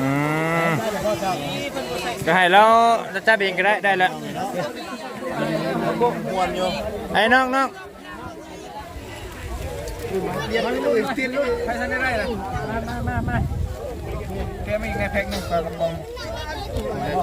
อืมก็ให้เราจะจับเองก็ได้ได้แล้วมวนอยู่ไอ้น้องน้องเรียนลุยตีนลุยใครทันได้ได้ล่ะมามามามาแกไม่ในแพ็คหนึ่งปลากระป๋องเอา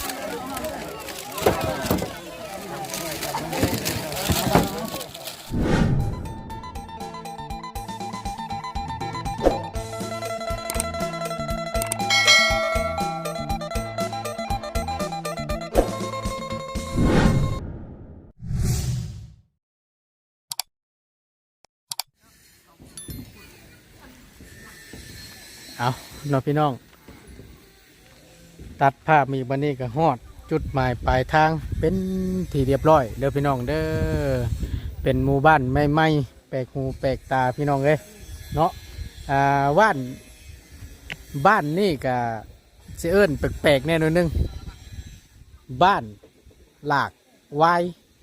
เอาน้องพี่น้อง ตัดภาพมีบันนี้ก็ฮอด จุดหมายปลายทางเป็นที่เรียบร้อยเด้อพี่น้องเด้อเป็นหมู่บ้านไม่ไม่แปลกหูแปลกตาพี่น้องเลยเนาะอ่าว่านบ้านนี่ก็เสเอิญแปลกๆแน่นอนนึงบ้านหลากไว้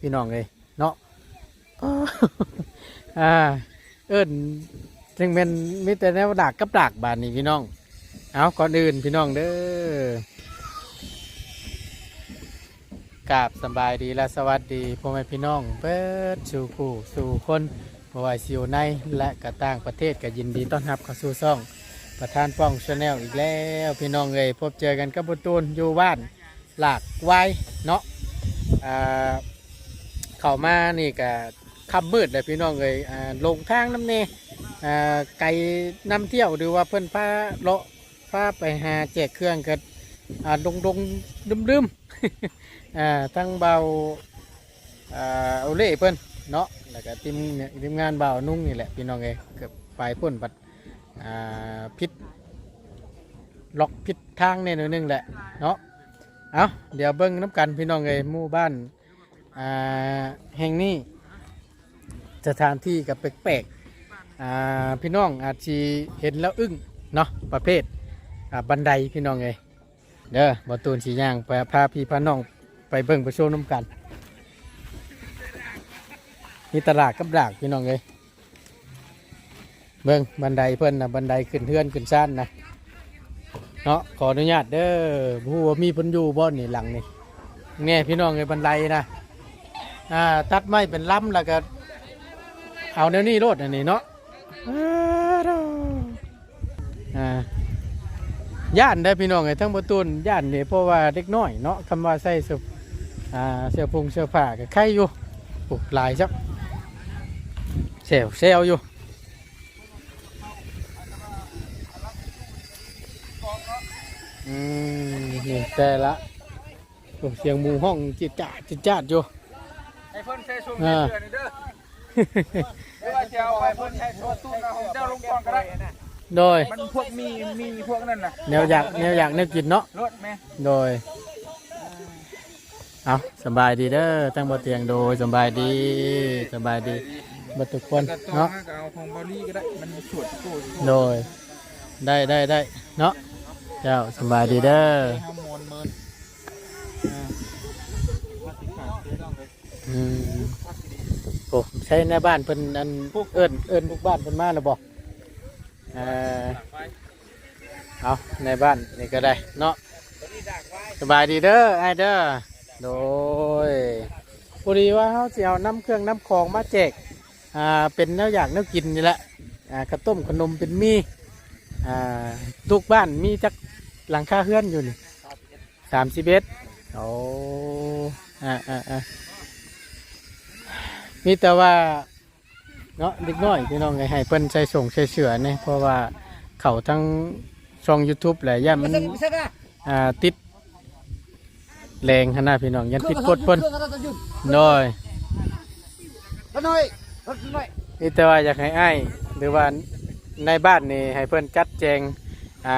พี่น้องเลยเนาะอ่าเอิญ จึงเป็นมิแต่แนวดากกับดากบานนี้พี่น้อง เอาก่อนอื่นพี่น้องเด้อกราบสบายดีและสวัสดีพ่อแม่พี่น้องเปิดสู่ผู้สู่คนบว่าสิอยู่ในและกระต่างประเทศก็ยินดีต้อนรับเข้าสู่ซ่อง ประธานป้องชาแนลอีกแล้วพี่น้องเอ้ยพบเจอกันกับบุตูนอยู่บ้านหลากไว้เนาะอ่าเข้ามานี่ก็คำมืดเลยพี่น้องเอ้ยอ่าลงทางน้ำเนอ่า ไก่นำเที่ยวหรือว่าเพิ่อนพาเลาะพาไปหาแจกเครื่องกันดงดงดึมดึมทั้งเบาอเอาเล่เพิ่นเนาะแล้วก็ทีมทีมงานเบานุ่งนี่แหละพี่น้องเอ้ยเกือบไปพ่นบัดพิษล็อกพิษทางเนี่ยหนอยหนึงแหละเนาะเอาเดี๋ยวเบิ้งน้ำกันพี่น้องเลยหมู่บ้านแห่งนี้สถานที่กับแปลกๆ อ่าพี่น้องอาจจะเห็นแล้วอึ้งเนาะประเภทอ่าบันไดพี่น้องเลยเด้อบอตูนสีย่างไปพาพี่พาน้องไปเบิ้งไปโชว์น้ำกันนี่ตลาดกับดากพี่น้องเลยเบิ่งบันไดเพิ่นนะบันไดขึ้นเทือนขึ้นซ่านนะเนาะขออนุญาตเด้อผู้ว่ามีเพิ่นอยู่บ่นี่หลังนี่แน่พี่น้องไอ้บันไดนะอ่าตัดไม้เป็นล้ำแล้วก็เอาแนวนี้โลดอันนี้เนาะ ย่านได้อพี่น้องไอ้ทั้งประตูนย่านนี่เพราะว่าเด็กน้อยเนาะคำว่าใส่เสื้ออ่าเสื้อพุงเสื้อผ้าก็ใครอยู่ปลูกลายจับเซลเซลอยู่อืมนี่แต่ละโอ้เสียงหมูห้องจิตจ้าดจิตจ้าดอยู่ไอ้เพิ่นใช้ช่วงเดือนนี่เด้อเดี๋ยวว่าจะเอาไอ้เพิ่นใช้ช่วงตู้นะของเจ้าลงก่อนก็ได้ โดยมันพวกมีมีพวกนั่นน่ะแนวอยากแนวอยากแนวกินเนาะรถแม่โดยเอาสบายดีเด้อตั้งบ่เตียงโดยสบายดีสบายดีบัทุกคนก็ต่อเนาะมาก็เอาของบอลี่ก็ได้มันสวดโก้โดยได้ได้ได้เนาะเจ้าสบายดีเด้อห้ามอนเมินอืมโอ้ใช่ในบ้านเพิ่นอันเอิ้นเอิ้นลูกบ้านเพิ่นมาแล้วบ่เอ่อเอาในบ้านนี่ก็ได้เนาะสบายดีเด้อไอเด้อโดยพอดีว่าเขาจะเอาน้ำเครื่องน้ำของมาแจกอ่าเป็นแนวอยากแนวกินนี่แหละอ่าข้าวต้มขนมเป็นมีอ่าทุกบ้านมีจักหลังคาเฮือนอยู่นี่สามสิบเอ็ดโอ้อ่าอ่าอ่ามีแต่ว่า เนาะเด็กน้อยพี่น้องไงให้เพิ่นใส่ส่งใส่เสือเนี่ยเพราะว่าเขาทั้งช่อง YouTube แหละย่ามันอ่าติดแรงขนาดพี่น้องยันติดกดเพิ่นโดยรถหน่อยรถหน่อยนี่แต่ว่าอยากให้อ้ายหรือว่าในบ้านนี่ให้เพิ่นจัดแจงอ่า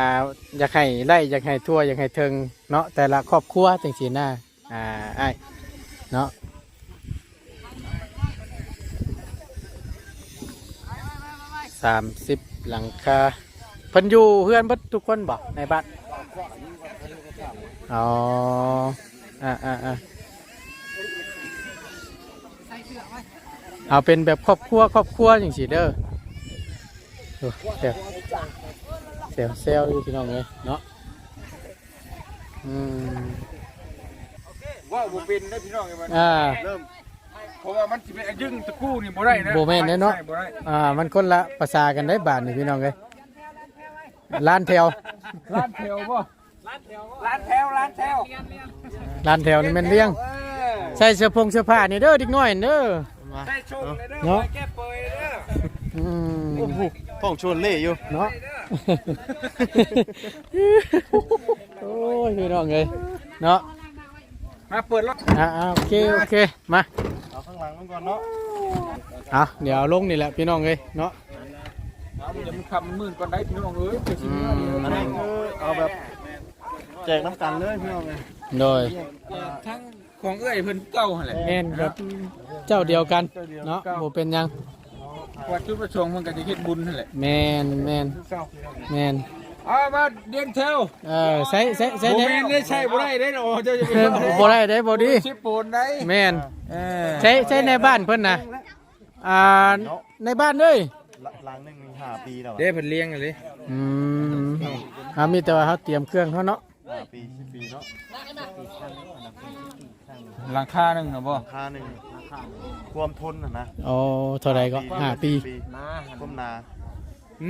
อยากให้ไล่อยากให้ทั่วอยากให้เทิงเนาะแต่ละครอบครัวจังสีหน้าอ่าอ้ายเนาะ สามสิบหลังคาเพิ่นอยู่เพื่อนเบิดทุกคนบ่ในบ้านอ๋ออ่าอ่าอ่าเอาเป็นแบบครอบครัวครอบครัวอย่างสิเด้อโอ้เซลเซลเซลอยู่พี่น้องเลยเนาะอืมว่าบ่เป็นได้พี่น้องไอ้มันอ่าเริ่ม เพราะว่ามันสิเป็นยึงตะกู้นี่บ่ได้นะบ่แม่นแน่เนาะ ใช่บ่ได้อ่ามันคนละภาษากันได้บาทนี่พี่น้องเลยล้านแถวร้านแถวบ่ร้านแถวร้านแถวร้านแถวล้านแถวนี่แมันเลี้ยง เออใส่เสื้อผงเสื้อผ้านี่เด้อเดิกน้อยเด้อใส่ชงเลยเด้อเนาะ ไว้แก้เปยเด้ออืมโอ้โหท้องชวนเล่อยู่เนาะ โอ้ยพี่น้องเลยเนาะมาเปิดรถอ่าอ่าโอเคโอเคมา เอาข้างหลังมันก่อนเนาะอะเดี๋ยวเอาลงนี่แหละพี่น้องเลยเนาะเอาเดี๋ยวมันคำมันมื่นก่อนได้พี่น้องเอ้ยเดี๋ยวสิเมื่อเดียวอันนี้คือเอาแบบแจกน้ำกันเลยพี่น้องเลยโดยทั้งของเอ้ยเพิ่นเก่าหั่นแหละแม่นครับเจ้าเดียวกันเนาะโบเป็นหยังว่าจุดประสงค์มันก็จะเฮ็ดบุญนั่นแหละแมนแมนแมน เอามาเดียนเทลเออใส่ใส่ใส่โมได้เมนได้ใช่บ่ได้ได้โอ้เจ้าจะไปเออบ่ได้ได้บ่ดีชิปปูนได้แมนเออใช้ใช้ในบ้านเพิ่นนะอ่าในบ้านเลยหลังหนึ่งมีห้าปีแล้วอะเด้เพิ่นเลี้ยงเลยอืมอ่ามีแต่ว่าเขาเตรียมเครื่องเขาเนาะห้าปีสิบปีเนาะหลังคาหนึงนะบ่ราคาหนึ่งความทนนะนะโอ้เท่าไรก็ห้าปี ความหนา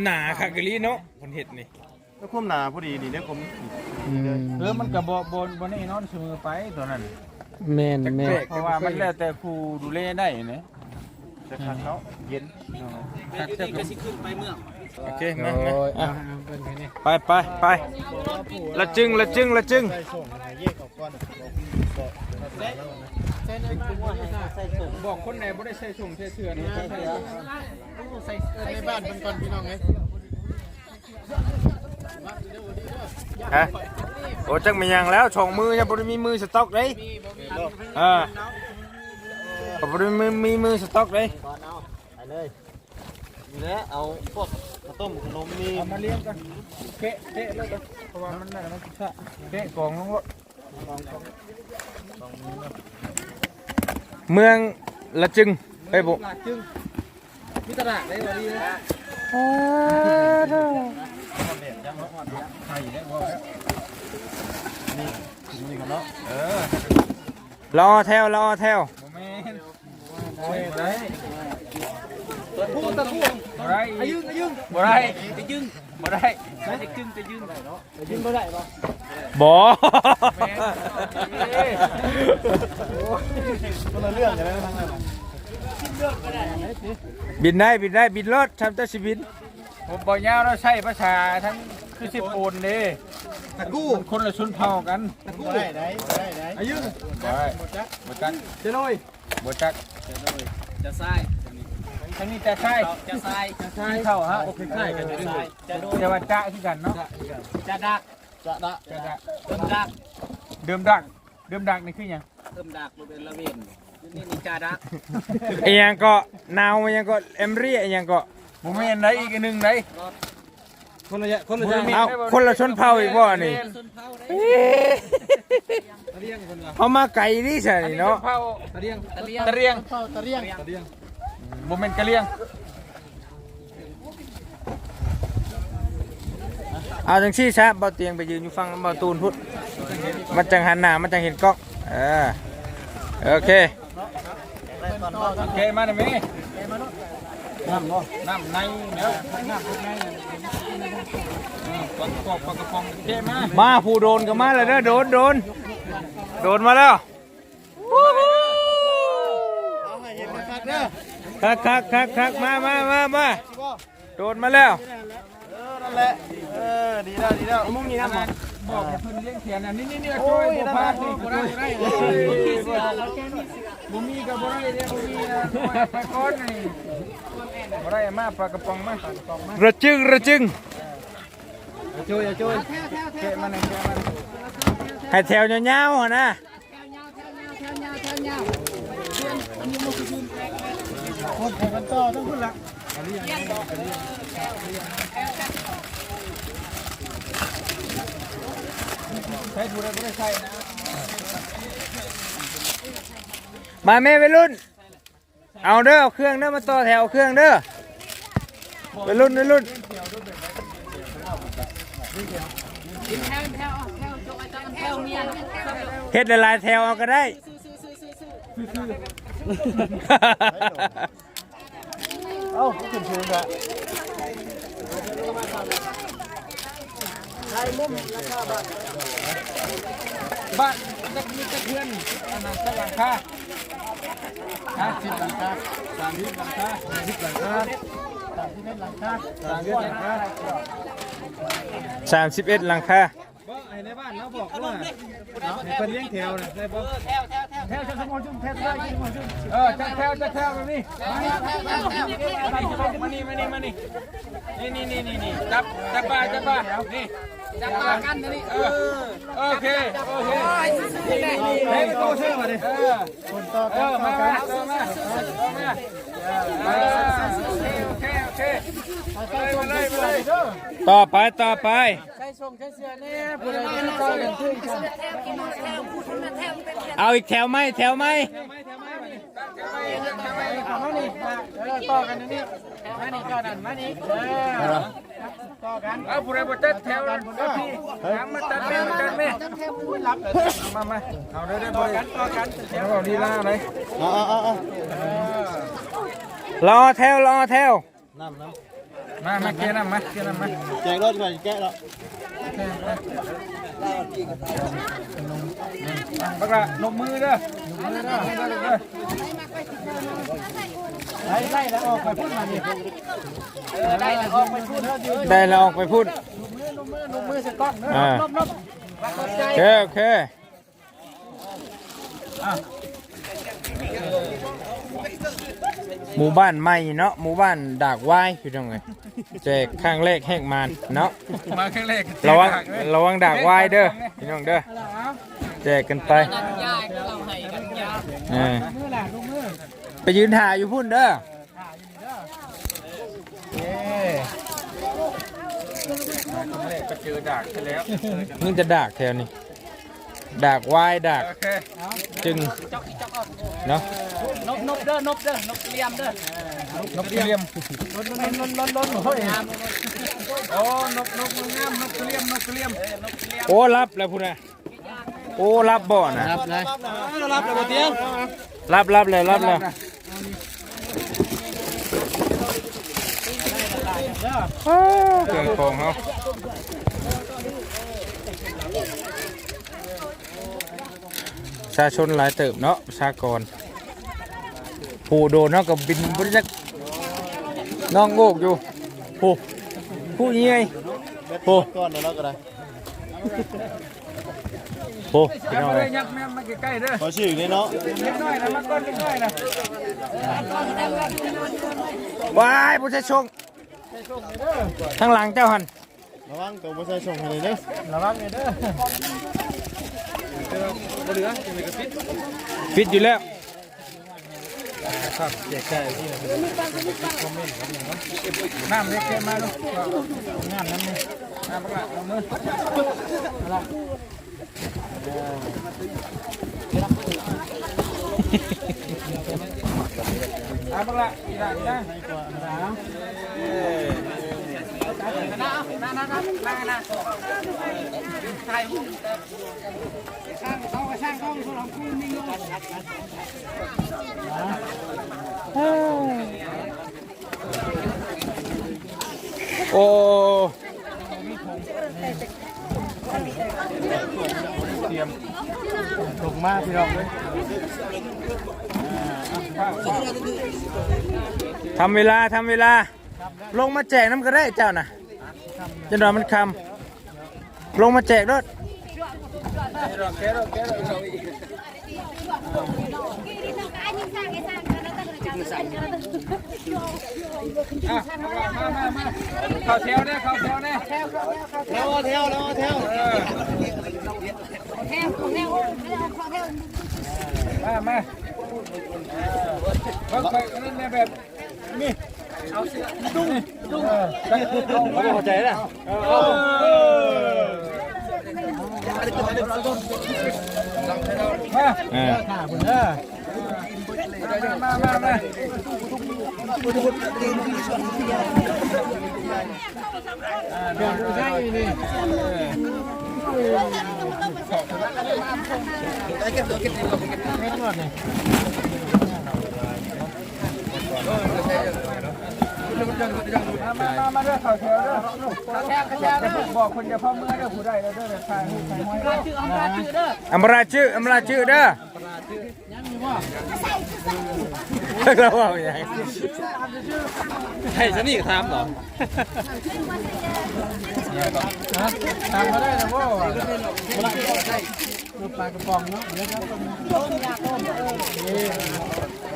หนาคักกะลีเนาะเพิ่นเฮ็ดนี่ แล้วความหนาพอดีนี่เนี่ยผมอืมเออมันก็บ่บ่บ่แน่นอนเสมอไปตัวนั้น แม่นแม่นเพราะว่ามันแล้วแต่ครูดูแลได้นะจะคัดเขาเย็นคักเจ้าก็สิขึ้นไปเมืองโอเคมาโอ้ยอะไปไปไปละจึงละจึงละจึงใส่ส่งแยกออกก่อนบอกคนไหนบ่ได้ใส่ส่งใส่เสื้อนี่ใส่ใส่ในบ้านเพิ่นก่อนพี่น้องไง ฮะโอ้จังมีหยังแล้วสองมือยังบ่ได้มีมือสต็อกเลยอ่าบ่ได้มีมีมือสต็อกเลยไปเลยนี่แหละเอาพวกข้าวต้มขนมนี่เอามาเลี้ยงกันเกะเกะเลยกันเพราะว่ามันน่ะมันสะเกะกองลงรถเมืองละจึงไปบุจึงมีตลาดได้บ่ดีนะนี่นี่กันเนาะ รอแถวรอแถวบ่ได้อายุอายุบ่ได้จะยึงบ่ได้จะจึงจะยึงจะยึงบ่ได้บ่บ่คนละเรื่องกันแล้วทั้งนั้นบินได้บินได้บินรถทำเจ้าชีวิต ผมบอกยาวเราใช้ภาษาทั้งคือสิบโอนเด้ตะกู้คนละชนเผ่ากันได้ได้ได้ได้อายุบ่ได้บ่จักบ่จักเจ้าน้อยบ่จักจะทรายทั้งนี้แต่ใช่จะทรายใช่เข้าฮะโอเคใช่กันจะทรายจะโดนแต่ว่าจ้าคือกันเนาะจะดักจะดะจ้าจ้าเติมดักเดิมดักเดิมดักนี่คือหยังเติมดักบริเวณละเวนนี่นี่จะดักไอ้หยังก็นาวมันยังก็เอมรี่ไอ้หยังก็ บ่แม่นได้อีกอันหนึงได้คนละคนละอย่างเอาคนละชนเผ่าอีกบ่นี่ส้นเผาได้เอามาไก่นี่ใช่เนาะตะเรียงตะเรียงตะเรียงเข้าตะเรียงบ่แม่นกะเลียงเอาจังซี่ซะบ่เตียงไปยืนอยู่ฟังบ่ตูนพุทธมันจังหันหน้ามันจังเห็นกล้องเออโอเคโอเคมาได้มั้ย น้ำบ่น้ำในเด้อน้ำในปลากระป๋องปลากระป๋องโอเคมามาผู้โดนก็มาแล้วเด้อโดนโดนโดนมาแล้วเอาให้เห็นคักเด้อคักคักคักคักมามามามาโดนมาแล้วเออนั่นแหละเออดีแล้วดีแล้วมุ่งนี่นะหมอบอกอย่าเพิ่นเลี้ยงแขนอันนี้นี่นี่ช่วยบ่พลาดนี่บ่ได้บ่ได้ บ่มีกับบ่ได้เนี่ยบ่มีปลาก้อนนี่บ่ได้มาปากระป๋องมาปลากระป๋องมาระจึงระจึงอย่าช่ยอย่าช่มันหน่อยแกะมันให้แถวยวๆะคนผมกันต่อต้องขึ้นละใช้ผู้ใดผู้ใดในะ มาแม่ไปรุ่น เอาเด้อเอาเครื่องเด้อมาต่อแถวเครื่องเด้อไปรุ่นไปรุ่นแถวแถวแถวจงอาจารย์แถวเมียเฮ็ดหลายๆแถวเอาก็ได้เอ้าขึ้นชื่อละบ้านจะมีจะเพื่อนอันนั้นสักหลังคา ฮะสิบหลังคาสามสิบหลังคาสิบหลังคาสามสิบเอ็ดหลังคาสามสิบเอ็ดหลังคาสามสิบเอ็ดหลังคาบ่ไอ้ในบ้านเราบอกว่าให้เป็นเลี้ยงแถวน่ะได้บ่แถวแถว แถวแถวจะสมอจุ่มแถวได้ยินบ่จุ่มเออจะแถวจะแถวแบบนี้มานี่มานี่มานี่นี่นี่นี่นี่นี่จับจับป้าจับป้านี่จับมากันนี่เออโอเคโอเคเฮ้ยโตเชื่อมาดิเออคนต่อเออมามาต่อมาต่อมาเออโอเคโอเคมาเลยมาเลยต่อไปต่อไปใช้ส่งใช้เสื้อเนี่ยผู้ใดเป็นต่ออย่างขึ้นกัน เอาอีกแถวไหมแถวไหมมานี่มาเออต่อกันนี่มานี่ต่อกันมานี่ต่อกันเอาผู้ใดบ่ตัดแถวกันพี่ถามมาตัดแม่มาตัดแม่รับเลยมามาเอาได้ได้ต่อกันต่อกันแถวดีล่าเลยเอาเอาเอาเอารอแถวรอแถวน้ำน้ มามาเกียร์น้ำมาเกียร์น้ำมาำแจกรถก่อนแกะแล้วบักละลงมือเด้อลงมือเด้อเด้อไล่ไล่แล้วออกไปพูดมานี่เออได้แล้วออกไปพูดได้แล้วออกไปพูดลงมือลงมือสก๊อตเนอ่าอะลบลบโอเคโอเค หมู่บ้านใหม่เนาะหมู่บ้านดากวายพี่น้องเอ้ยแจกข้างเลขแหกมานเนาะมาครั้งแรกระวังระวังดากวายเด้อพี่น้องเด้อแจกกันไปยายเราให้กันยาเออมือแหละลงมือไปยืนถ่ายอยู่พุ่นเด้อก็เจอดักแล้วนี่จะดากแถวนี้ ดากวายดากโอเคจึงเนาะนบนบเด้อนบเด้อนบเลียมเด้อนกกระเรียมล้นล้นล้นล้นล้นโอ้ยโอ้นกนกงามนกกระเลียมนกกระเลียมโอ้รับแล้วพุ่นน่ะโอ้รับบ่อนะรับเลยเรารับแล้วบ่เตียงรับรับเลยรับเลยเครื่องของเขาประ ชาชนหลายเติบเนาะประชากรผู้โดนเนาะกับบินบริจักน้องโงกอยู่ผู้ผู้เยี่ยยผู้ก้อนเดี๋ยวเราก็ได้ผู้พี่น้องเลเลยยยักแม่มาใกล้ๆเด้อขอชื่อนี่เนาะเล็กน้อยนะมาก้อนเล็กน้อยนะวายผู้ชายชงทางหลังเจ้าหันระวังตัวบ่ใส่ส่งให้เลยเด้อระวังเลยเด้อบ่ เหลือจะมีกระปิดฟิตอยู่แล้วน้ำเล็กแค่มาลูกงามน้ำนี่น้ำบักละเอามือเอาบักละอีหละอีหละนะนะนะนะนะถ่ายรู ปโอ้ถูกมากพี่น้องเลย ทำเวลาทำเวลา ลงมาแจกน้ำก็ได้เจ้าน่ะจะนอนมันคำลงมาแจกด้วยเข้าแถวเด้อเข้าแถวเด้อแถวแถวแถวแถวมามาเบิ่ง ไปนั่นแหละแบบนี่เอาเสื้อดุ้งดุ้งเข้าใจแล้ว เออ มา เออ ข้าบุญเด้อ มามามา เดี๋ยวดูใช่นี่ มามามาเด้อข่าวแถวเด้อแถวแถวเด้อบอกคนจะพ่อเมื่อเด้อผู้ใดเด้อเด้อถ่ายรูปถ่ายห้อยเด้อชื่ออำราชื่อเด้ออำราชื่ออำราชื่อเด้อ เราว่าอย่างให้ฉันนี่ทำเหรอทำมาได้แล้วว่าปลากระป๋องเนาะเดี๋ยวครับ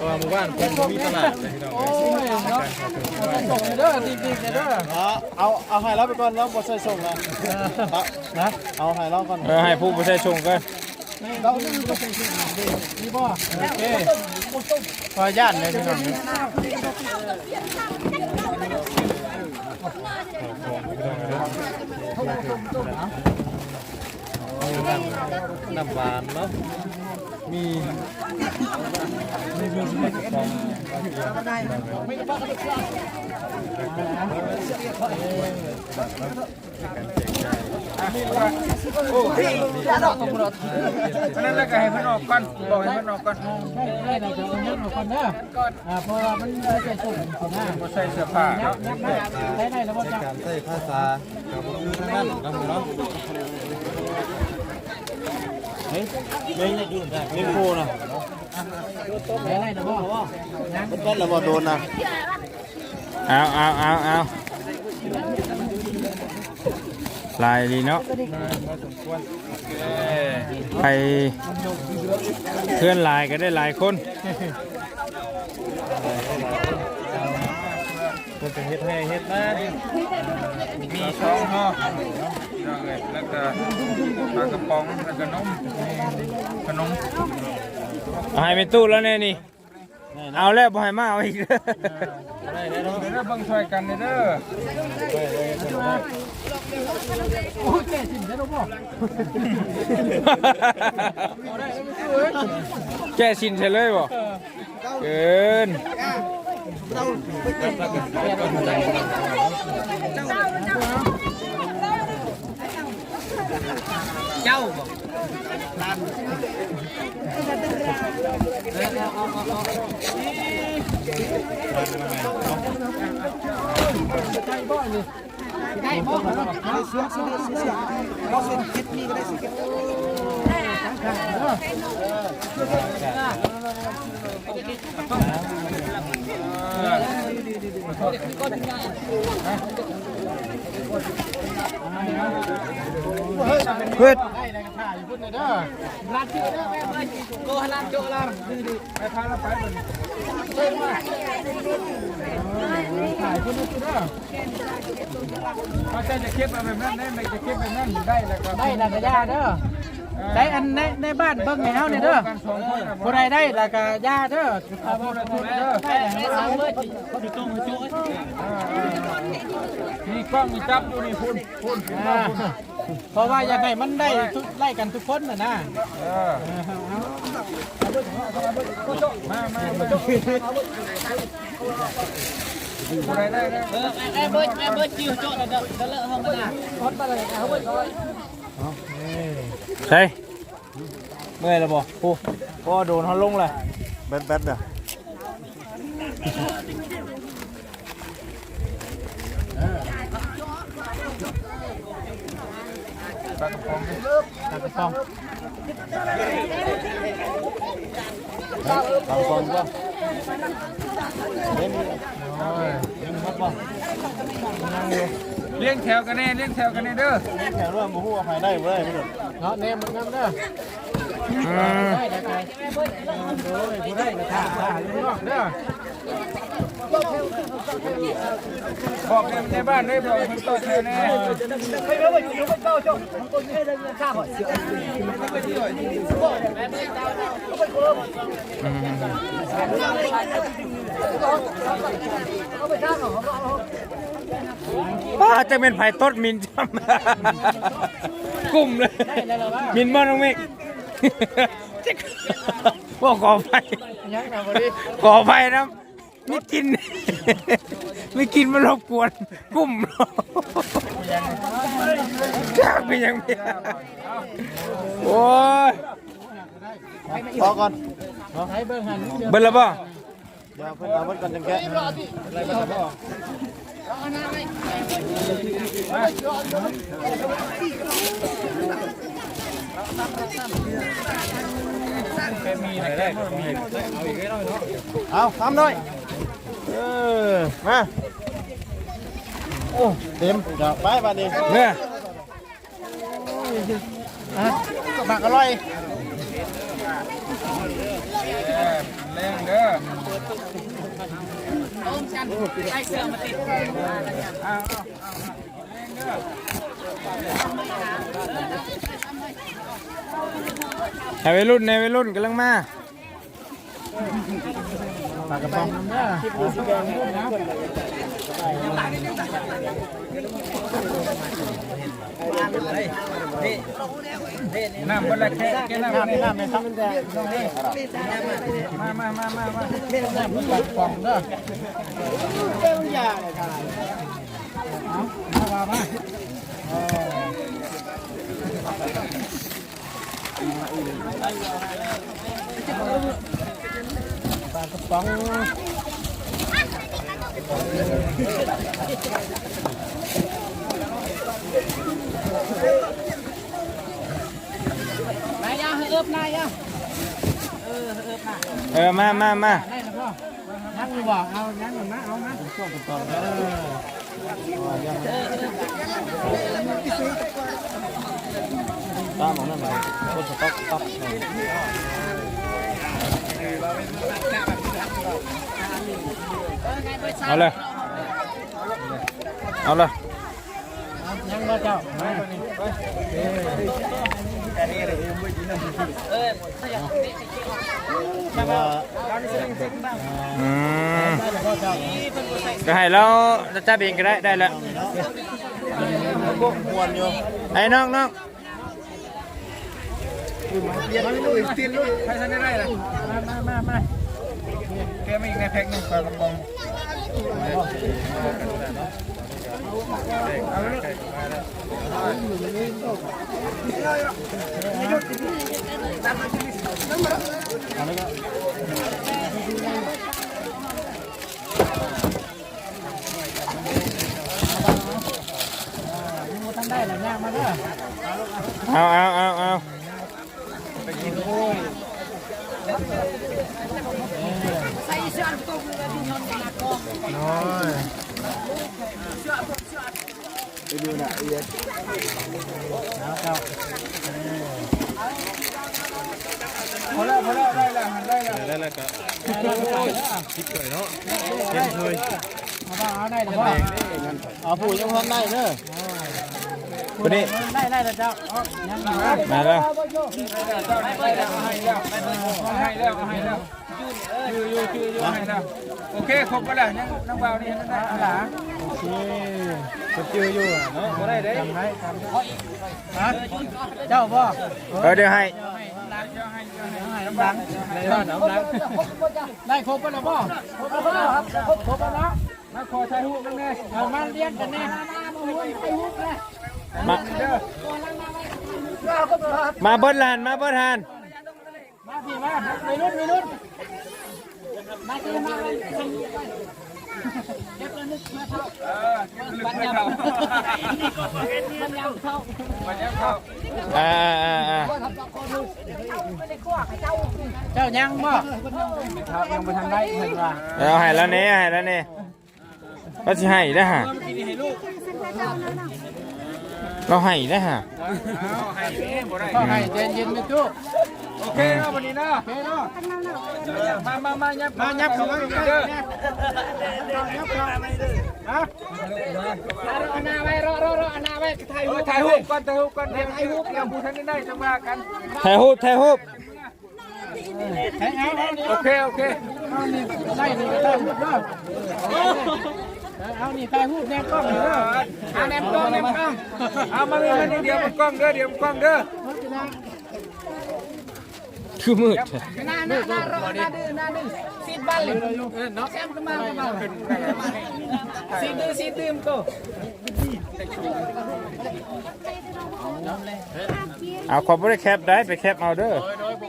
ตัวหมู่บ้านเป็นมีตลาดเลยพี่น้องโอ้ยเนาะส่งเด้อจริงๆเด้อเอาเอาให้เราไปก่อนแล้วบทใส่ส่งนะนะเอาให้เราก่อนเออให้ผู้ประชาชนกัน เรานี่ก็เป็นสิ่งดีนี่บ่โอเคขออนุญาตเลยพี่น้องน้ำหวานเนาะ อันนั้นแล้วก็ให้เพิ่นออกก่อนบอกให้เพิ่นออกก่อนได้เราจะเอาเงินออกก่อนเด้อเพราะว่ามันจส่งสิหน้าใส่เสื้อผ้าเนาะได้ได้แล้วบ่จ๊ะการใส่ภาษากับมือทั้งนั้นนะเนาะ เฮ้ยไม่ได้ยุ่งได้ไม่โคนะได้ได้แล้วบ่ยังมันเป็นระบบโดนนะเอาเอาเอาเอาลายดีเนาะไปเพื่อนลายก็ได้หลายคน มันจะเฮ็ดให้เฮ็ดนะมีช่องห่อแล้วก็ปลากระป๋องแล้วก็นมขนมเอาให้เป็นตู้แล้วแน่นี่เอาแล้วบ่ให้มาเอาอีกเด้อเดี๋ยวเราเบิ่งช่วยกันเด้อโอ้แก่สิได้แล้วบ่แกชินใช่เลยบ่เกิน เจ้าเพื่อได้แล้วก็ถ่ายอยู่พุ่น เด้อร้านชื่อเด้อแม่เอ้ยโกฮลานโจลานดีไปพาเราไปเบิ่งๆถ่ายพุ่นเด้อเขาจะจะเก็บเอาแบบนั้นได้ไหมจะเก็บแบบนั้นได้แล้วก็ได้แล้วก็ยาเด้อ ได้อันในในบ้านเบิ่งให้เฮานี่เด้อกันสองคนน่ะบ่ได้ได้แล้วก็ย่าเด้อเอาบ่ได้ทุนเด้อได้แล้วเอาเลยมีกล้องมีจับอยู่นี่คุณคุณอ่าเพราะว่าอยากให้มันได้ทุกไล่กันทุกคนน่ะนะเออมามามาอะไรได้ได้เออไอ้เบิร์ดไอ้เบิร์ดจิ้วโจ้เด้อเด้อเลอะห้องกันนะ ใช่เมื่อยแล้วบ่ผู้พ่อโดนเขาลงเลยแบดแบดอะปลากระป๋องนี่ตัดไปต้องตามฟองก็เล่นเลี้ย งแถวกันแน่เลี้ยงแถวกันแน่เด้อแข่งว่าหมูหัวหายได้บ่ได้ไม่หมดเนาะเนมมันงามเด้ออืมได้ได้ได้โดยผู้ได้ก็ถ่ายถ่ายอยู่นอกเด้อบอกในบ้านด้วยบอกคนโตแทนแน่ ป้าจะเป็นไผ่ต้นมินจำกลุ่มเลย มินบ่น้องเมฆว่าขอไฟขอไฟนะไม่กิน ไม่กินมันรบกวนกลุ่มจ้างไปยังเมียโอ้ยพอก่อนเบิ่งแล้ว บ่เดี๋ยวเพิ่นเอาเพิ่นก่อนจังแกะมีอะไรได้มีเอาทำห น่อยเออโอ้เต็มเดี๋ยวไปบัดนี้เนี่ยหมักอร่อยแรงเด้อวัยรุ่นในวัยรุ่นกำลังมาปากระป๋องนำคนละแค่แค่น้ำน้ำนี่น้ำไม่ต้องแดงมามามามามาน้ำมันปลากระป๋องเด้อเจ้าอย่าเลยค่ะเอามามาปลากระป๋อง นายยาเอิบนายยาเออมามามาได้แล้วพ่อนั่งอยู่บ่เอานั่งอยู่นะเอานะช่วงกระป๋องเด้อตามของนั่นมาโคตรต๊อกต๊อกเอาเลยเอาเลย ยังบ่เจ้ามาอืมก็ให้เราจับเองก็ได้ได้แล้วพวกมวนอยู่ไอ้น้องน้องใครทันได้ได้เลยมามามามาแกไม่อีกในแพ็คหนึ่งปลากระ ป๋องท่านได้แล้วย่าง มาเด้อเอาเอาเอาเอาพอแล้วพอแล้วได้แล้วได้แล้วได้แล้วก็คิดเลยเนาะเต็มเลยเอาบ่เอาได้แล้วบ่เอาผู้ยังทำได้เด้อคนนี้ได้ได้แล้วเจ้าเอายังอยู่นะมาแล้วให้แล้วให้แล้วให้แล้วให้แล้วยูยูยูยูให้แล้วโอเคครบก็แล้วยังน้องบ่าวนี่ได้เอา ล่ะโอเคก็จืออยู่เนาะบ่ได้เด้ทำได้ทำฮะเจ้าบ่เออเดี๋ยวให้น้ำดังได้น้ำดังได้ครบแล้วบ่ครบแล้วครับครบครบแล้วมาขอถ่ายรูปนั่นแน่เอามาเลี้ยงกันแน่มามาหุ้ยไปหุ้ยเลยมาเด้อมาเบิ้ลลานมาเบิ้ลลานมาพี่มาไปรุ่นไปรุ่นมาตีมา เลยเก็บแล้วนึกมาเท่าเออลึกไม่เข้ามันยังเข้ามันยังเข้าอ่าอ่าอ่าเจ้ายังบ่เขายังไม่ทันได้เห็นว่าเอาให้แล้วเนี่ยให้แล้วเนี่ยก็จะให้ได้ฮะเราให้ได้ฮะเอาให้เองบ่ได้พ่อให้ใจเย็นไปตู้ โอเคเนาะวันนี้เนาะโอเคเนาะมามามายับมายับเข้ามาเด้อเอาหน้าไว้รอรอรอเอาหน้าไว้ถ่ายเอรูปถ่ายรูปก่อนถ่ายรูปก่อนถ่ายรูปยังพูดทันได้จังว่ากันถ่ายรูปถ่ายรูปโอเคโอเคได้นี่ก็ได้เด้อเอานี่ถ่ายรูปแนบกล้องเด้อเอาแนบกล้องแนบกล้องเอามาเลยมาเดี๋ยวมันกล้องเด้อเดี๋ยวมันกล้องเด้อ คือมืดหน้าหน้าหน้ารอหน้าดื้อหน้าดื้อซีดบัลเลยเนาะแซมขึ้นมาขึ้นมาซีดดื้อซีดดื้อมก็เอาขอบ่ได้แคปได้ไปแคปเอาเด้อ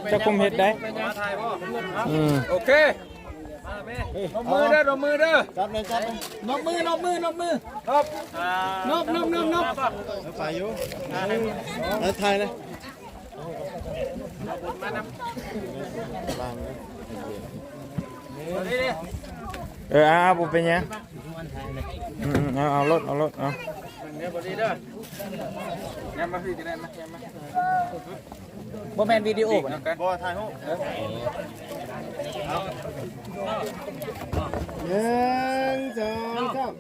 เจะคุมเฮ็ดได้อืมโอเคลงมือเด้อลงมือเด้อจับเลยจับเลยนบมือนบมือนบมือครับนบนบนบนบไปอยู่แล้วถ่ายเลย เออเอาบ่เป็นหยังอืมเอาเอารถเอารถเอายังมาพี่จะได้ไหมยังมาบ่แมนวิดีโอนะกันบ่ถ่ายรูปหนึ่งสองสาม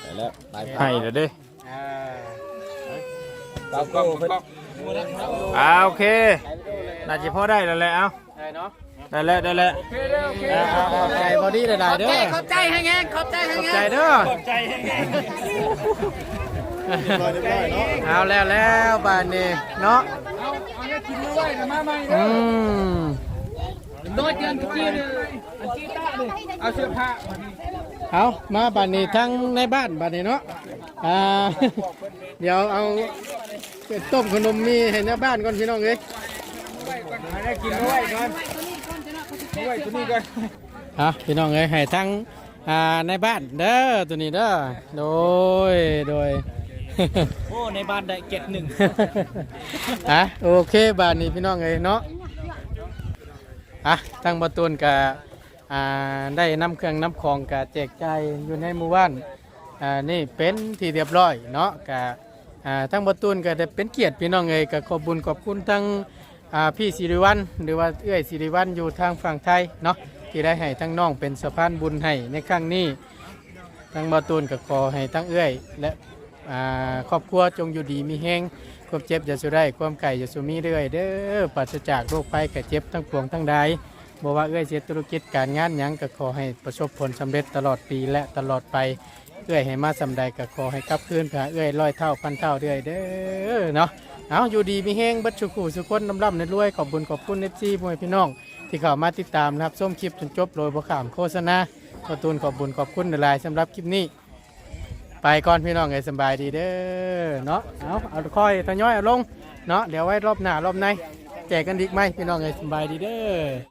ไปแล้วไปให้แล้วเด้ตามกล้องกล้ องอ่าโอเค น่าจะพอได้แล้วแหละเอาได้เนาะได้แล้วได้แล้วโอเคเด้อโอเคเอาเอาใจบอดี้ได้ๆเด้อขอบใจให้แงขอบใจให้แงใจเด้อร้อยเรียบร้อยเนาะเอาแล้วแล้วบานนี้เนาะเอาเอาเนี่ยกินมือไว้เดี๋ยวมาใหม่เด้อือมโดดเดือนตะกี้เลยอันกี้ตาเลยเอาเสื้อผ้ามาดิเอามาบานนี้ทั้งในบ้านบานนี้เนาะอ่า เดี๋ยวเอา เป็ดต้มขนมมีให้ในบ้านก่อนพี่น้องเอ้ยมาได้กินด้วยก่อนด้วยตัวนี้ก่อนอะพี่น้องเอ้ยให้ทั้งอ่าในบ้านเด้อตัวนี้เด้อโดยโดยโอ้ในบ้านได้เก็ดหนึ่งอะโอเคบ้านนี้พี่น้องเอ้ยเนาะอะทางประตูนกับอ่าได้น้ำเครื่องน้ำของกับแจกใจอยู่ในหมู่บ้านอ่านี่เป็นที่เรียบร้อยเนาะกับ อ่าทางประตูนก็ได้เป็นเกียรติพี่น้องเอ้ยก็ขอบบุญขอบคุณทั้งอ่าพี่สิริวัลหรือว่าเอื้อยสิริวัลอยู่ทางฝั่งไทยเนาะที่ได้ให้ทั้งน้องเป็นสะพานบุญให้ในครั้งนี้ทางประตูนก็ขอให้ทั้งเอื้อยและอ่าครอบครัวจงอยู่ดีมีแห้งความเจ็บอย่าสุได้ความไก่อย่าสุมีเรื่อยเด้อปราศจากโรคภัยไก่เจ็บทั้งปวงทั้งใดบ่ว่าเอ้อยเสียธุรกิจการงานหยังก็ขอให้ประสบผลสำเร็จตลอดปีและตลอดไป เอ้อยให้มาสำใดก็ขอให้กลับคืนพาเอ้อยร้อยเท่าพันเท่าเรื่อยเด้อเนาะเอาอยู่ดีมีแห้งบัดสุขุสุคนน้ำร่ำในรวยขอบบุญขอบคุณเอฟซีพ่อพี่น้อง ที่เข้ามาติดตามนะครับส้มคลิปจนจบโดยบ่ขามโฆษณาขอตูนขอบบุญขอบคุณหลายสำหรับคลิปนี้ ไปก่อนพี่น้องเอ้ยสบายดีเด้อเนาะเอาเอาค่อยทยอยเอาลงเนาะเดี๋ยวไว้รอบหน้ารอบในแจกกันดีกไหมพี่น้องเอ้ยสบายดีเด้อ